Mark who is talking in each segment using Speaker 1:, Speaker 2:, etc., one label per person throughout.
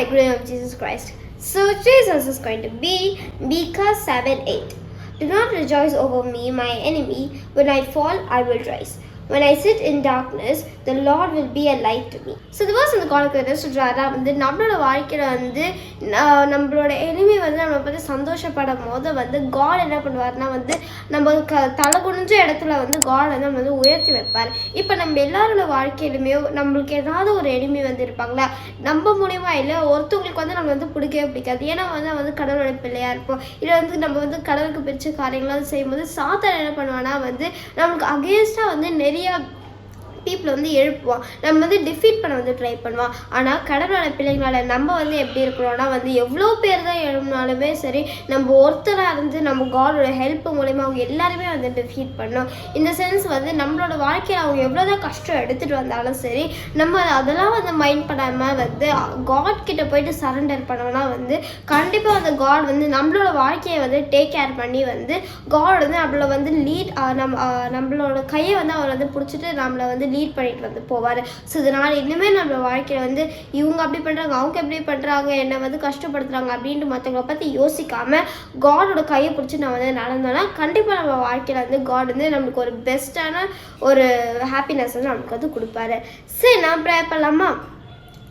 Speaker 1: agreement of Jesus Christ. So Jesus is going to be Micah 7 8. Do not rejoice over me, my enemy. When I fall, I will rise. When I sit in darkness, the Lord will be a light to me. So the verse in the காலத்தில் சொல்கிறாரா வந்து நம்மளோட வாழ்க்கையில் வந்து நம்மளோட enemy வந்து நம்ம பற்றி சந்தோஷப்படும் போது வந்து காட் என்ன பண்ணுவார்னா வந்து நம்ம க தலை குனிஞ்ச இடத்துல வந்து காட் வந்து நம்ம வந்து உயர்த்தி வைப்பார். இப்போ நம்ம எல்லாரோட வாழ்க்கையிலுமே நம்மளுக்கு ஏதாவது ஒரு எனிமி வந்து இருப்பாங்களா? நம்ம மூலியமா இல்லை ஒருத்தவங்களுக்கு வந்து நம்ம வந்து பிடிக்கவே பிடிக்காது. ஏன்னா வந்து வந்து கடவுளோட பிள்ளையா இருப்போம். இல்லை வந்து நம்ம வந்து கடவுளுக்கு பிடிச்ச காரியங்களாம் செய்யும்போது சாத்தான் என்ன பண்ணுவானா வந்து நம்மளுக்கு அகேன்ஸ்டாக வந்து நிறைய பீப்புளை வந்து எழுப்புவான் நம்ம வந்து டிஃபீட் பண்ண வந்து ட்ரை பண்ணுவான் ஆனால் கடவுளோட பிள்ளைங்களால நம்ம வந்து எப்படி இருக்கிறோம்னா வந்து எவ்வளோ பேர் தான் எழுப்பினாலுமே சரி நம்ம ஒருத்தராக இருந்து நம்ம காடோட ஹெல்ப் மூலயமா அவங்க எல்லாருமே வந்து டிஃபீட் பண்ணோம். இந்த சென்ஸ் வந்து நம்மளோட வாழ்க்கையில் அவங்க எவ்வளோ தான் கஷ்டம் எடுத்துகிட்டு வந்தாலும் சரி நம்ம அதெல்லாம் வந்து மைண்ட் பண்ணாமல் வந்து காட் கிட்ட போயிட்டு சரண்டர் பண்ணோம்னா வந்து கண்டிப்பாக அந்த காட் வந்து நம்மளோட வாழ்க்கையை வந்து டேக் கேர் பண்ணி வந்து காட் வந்து நம்மளை வந்து லீட் நம்ம நம்மளோட கையை வந்து அவர் வந்து பிடிச்சிட்டு நம்மளை வந்து லீட் பண்ணிட்டு வந்து போவார். ஸோ இதனால் இன்னுமே நம்ம வாழ்க்கையில் வந்து இவங்க அப்படி பண்ணுறாங்க அவங்க எப்படி பண்ணுறாங்க என்னை வந்து கஷ்டப்படுத்துறாங்க அப்படின்ட்டு மற்றவங்களை பற்றி யோசிக்காம காடோட கையை பிடிச்சி நான் வந்து நடந்தோன்னா கண்டிப்பாக நம்ம வாழ்க்கையில் வந்து காட் வந்து நம்மளுக்கு ஒரு பெஸ்ட்டான ஒரு ஹாப்பினஸ் வந்து நமக்கு வந்து கொடுப்பாரு. சரி நான் ப்ரேயர் பண்ணலாமா?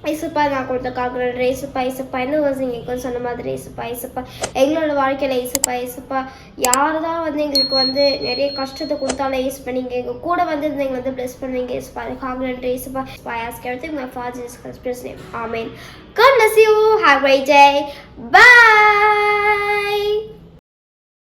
Speaker 1: ஐசப்பா நான் கொடுத்த காக்குறேன் ஏசப்பா ஐசப்பா என்ன வசங்க சொன்ன மாதிரி ஏசப்பா ஐசப்பா எங்களோட வாழ்க்கையில் ஐசப்பா ஐசப்பா யார் தான் வந்து எங்களுக்கு வந்து நிறைய கஷ்டத்தை கொடுத்தாலும் ஏசப்பா நீங்கள் எங்கள் கூட வந்து எங்களை வந்து ப்ளஸ் பண்ணுவீங்க ஏசப்பா அதுக்காக ஏசப்பா I ஆஸ்க் everything in உங்கள் Father Jesus Christ's name. Amen. God bless you. Have a great